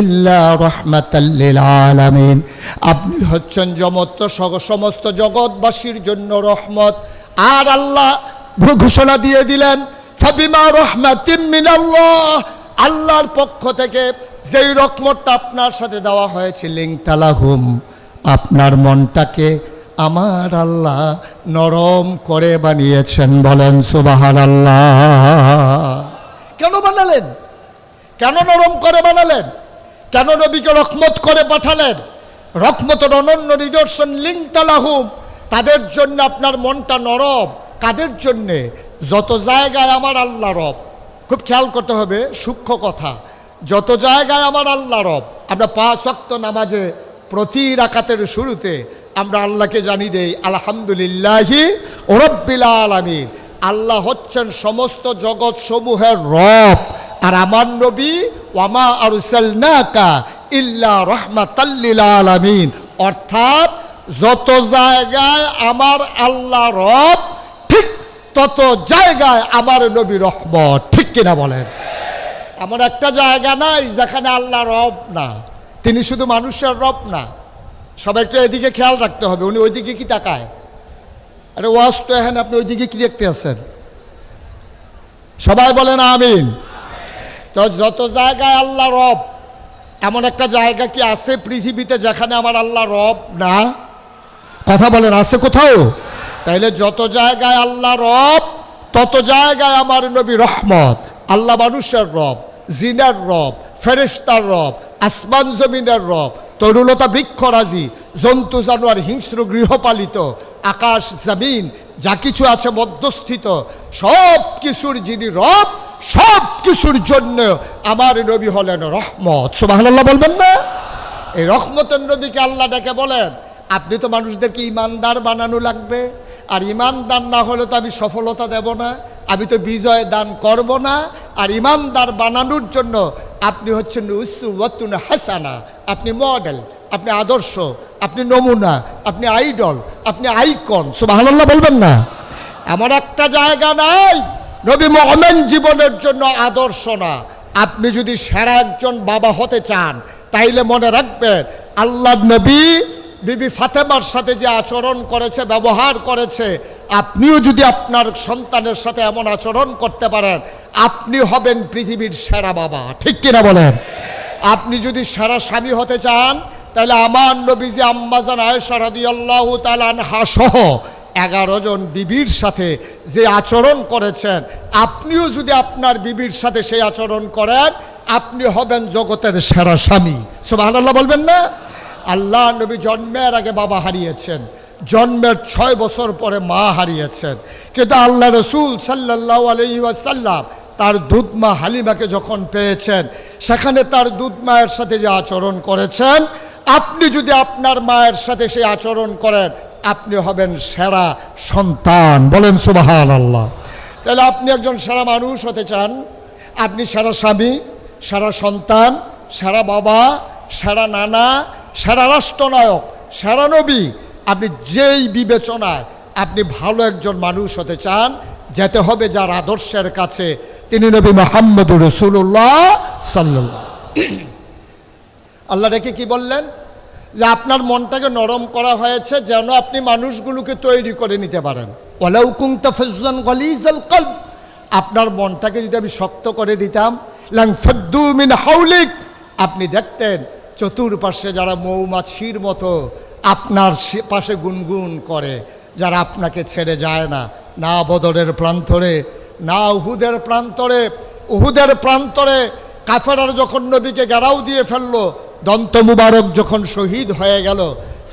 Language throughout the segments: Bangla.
ইল্লা রহমাতাল্লিল আলামিন। আপনি হচ্ছেন জমত্ব সমস্ত জগৎবাসীর জন্য রহমত। আর আল্লাহ ঘোষণা দিয়ে দিলেন, ফাবিমা রহমাতিম মিনাল্লাহ। আল্লাহর পক্ষ থেকে যেই রহমতটা আপনার সাথে দেওয়া হয়েছে লিং তালাহুম আপনার মনটাকে আমার আল্লাহ নরম করে বানিয়েছেন, বলেন সুবাহার আল্লাহ কেন বানালেন? কেন নরম করে বানালেন? কেন নবীকে রকমত করে পাঠালেন? রহমতের অনন্য নিদর্শন লিং তালাহুম তাদের জন্য আপনার মনটা নরম। কাদের জন্যে? যত জায়গায় আমার আল্লাহ রব। খুব খেয়াল করতে হবে, সূক্ষ্ম কথা। যত জায়গায় আমার আল্লাহ রব, আমরা পাঁচ ওয়াক্ত নামাজে প্রতি রাকাতের শুরুতে আমরা আল্লাহকে জানি দেই, আলহামদুলিল্লাহি রব্বিল আলামিন। আল্লাহ হচ্ছেন সমস্ত জগৎ সমূহের রব। আর আমার নবী, ওয়ামা আরসালনাকা ইল্লা রহমাতাল্লিল আলামিন। অর্থাৎ যত জায়গায় আমার আল্লাহ রব, ঠিক তত জায়গায় আমার নবী রহমত। ঠিক কিনা বলেন? এমন একটা জায়গা নাই যেখানে আল্লাহ রব না। তিনি শুধু মানুষের রব না। সবাইকে এদিকে খেয়াল রাখতে হবে, উনি ওইদিকে কি তাকায়? আরে ওয়াজ তো এখানে, আপনি ওইদিকে কি দেখতে আছেন? সবাই বলেন, আমিন। তো যত জায়গায় আল্লাহ রব, এমন একটা জায়গা কি আছে পৃথিবীতে যেখানে আমার আল্লাহ রব না? কথা বলেন, আছে কোথাও? তাইলে যত জায়গায় আল্লাহ রব, তত জায়গায় আমার নবী রহমত। আল্লাহ মানুষের রব, জিনার রব, ফেরেশতার রব, আসমান জমিনের রব তরুলতা বৃক্ষরাজি, জন্তু, জানোয়ার, হিংস্র গৃহপালিত আকাশ, জমিন, যা কিছু আছে মধ্যস্থিত সব কিছুর যিনি রব সব কিছুর জন্য আমার নবী হলেন রহমত। সুবহানাল্লাহ বলবেন না? এই রহমতের নবীকে আল্লাহ ডেকে বলেন, আপনি তো মানুষদেরকে ইমানদার বানানো লাগবে। আর ইমানদার না হলে তো আমি সফলতা দেব না, আমি তো বিজয় দান করব না। আর ইমানদার বানানোর জন্য আপনি হচ্ছেন উসুওয়াতুন হাসানা। আপনি মডেল আপনি আদর্শ, আপনি নমুনা, আপনি আইডল আপনি আইকন সুবহানাল্লাহ বলবেন না? এমন একটা জায়গা নাই। নবী মোহামেন জীবনের জন্য আদর্শ না। আপনি যদি সেরা একজন বাবা হতে চান, তাইলে মনে রাখবেন আল্লাহ নবী, বিবি ফাতেমার সাথে যে আচরণ করেছে, ব্যবহার করেছে, আপনিও যদি আপনার সন্তানের সাথে এমন আচরণ করতে পারেন, আপনি হবেন পৃথিবীর সেরা বাবা। ঠিক কিনা বলেন? আপনি যদি সেরা স্বামী হতে চান তাহলে আমার নবীজি আম্মাজান আয়েশা রাদিয়াল্লাহু তাআলা আনহা সহ এগারো জন বিবির সাথে যে আচরণ করেছেন, আপনিও যদি আপনার বিবির সাথে সেই আচরণ করেন, আপনি হবেন জগতের সেরা স্বামী। সুবহানাল্লাহ বলবেন না? আল্লাহ নবী জন্মের আগে বাবা হারিয়েছেন, জন্মের ছয় বছর পরে মা হারিয়েছেন। কিন্তু আল্লাহ রসুল সাল্লাহ আলহি ওয়াসাল্লাম তার দুধ মা হালিমাকে যখন পেয়েছেন, সেখানে তার দুধ মায়ের সাথে যে আচরণ করেছেন, আপনি যদি আপনার মায়ের সাথে সেই আচরণ করেন আপনি হবেন সেরা সন্তান। বলেন সুবাহান আল্লাহ তাহলে আপনি একজন সেরা মানুষ হতে চান। আপনি সেরা স্বামী, সেরা সন্তান, সেরা বাবা, সেরা নানা, সেরা রাষ্ট্রনায়ক, সেরা নবী। আপনি যেই বিবেচনায় আপনি ভালো একজন মানুষ হতে চান, যেতে হবে যার আদর্শের কাছে। তিনি নবী মোহাম্মদুর রসুল্লাহ সাল্লাল্লাহ আল্লাহ রেখে কি বললেন? যে আপনার মনটাকে নরম করা হয়েছে যেন আপনি মানুষগুলোকে তৈরি করে নিতে পারেন। ওলাউকুং তাফাজ্জান গলিজাল কলব। আপনার মনটাকে যদি আমি শক্ত করে দিতাম, লাং ফদ্দু মিন হাউলিক। আপনি দেখতেন চতুর্পাশে যারা মৌমাছির মতো আপনার পাশে গুনগুন করে, যারা আপনাকে ছেড়ে যায় না। না বদরের প্রান্তরে, না উহুদের প্রান্তরে। উহুদের প্রান্তরে কাফেরার যখন নবীকে গেরাও দিয়ে ফেলল দন্ত মুবারক যখন শহীদ হয়ে গেল,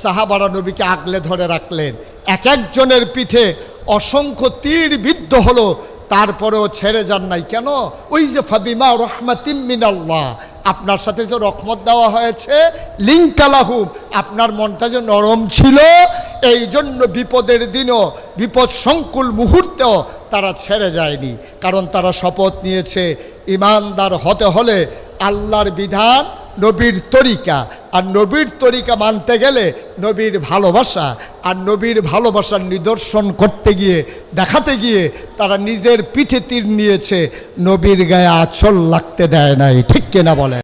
সাহাবারা নবীকে আগলে ধরে রাখলেন। এক একজনের পিঠে অসংখ্য তীর বিদ্ধ হলো, তারপরেও ছেড়ে যান নাই। কেন? ওই যে ফাবিমা রহমাতিম মিনাল্লাহ, আপনার সাথে যে রহমত দেওয়া হয়েছে লিঙ্কালাহুম আপনার মনটা যে নরম ছিল, এই জন্য বিপদের দিনও, বিপদ সংকুল মুহূর্তেও তারা ছেড়ে যায়নি। কারণ তারা শপথ নিয়েছে, ইমানদার হতে হলে আল্লাহর বিধান নবীর তরিকা। আর নবীর তরিকা মানতে গেলে নবীর ভালোবাসা আর নবীর ভালোবাসার নিদর্শন করতে গিয়ে, দেখাতে গিয়ে তারা নিজের পিঠে তীর নিয়েছে, নবীর গায়ে আচল লাগতে দেয় নাই। ঠিক কেনা বলে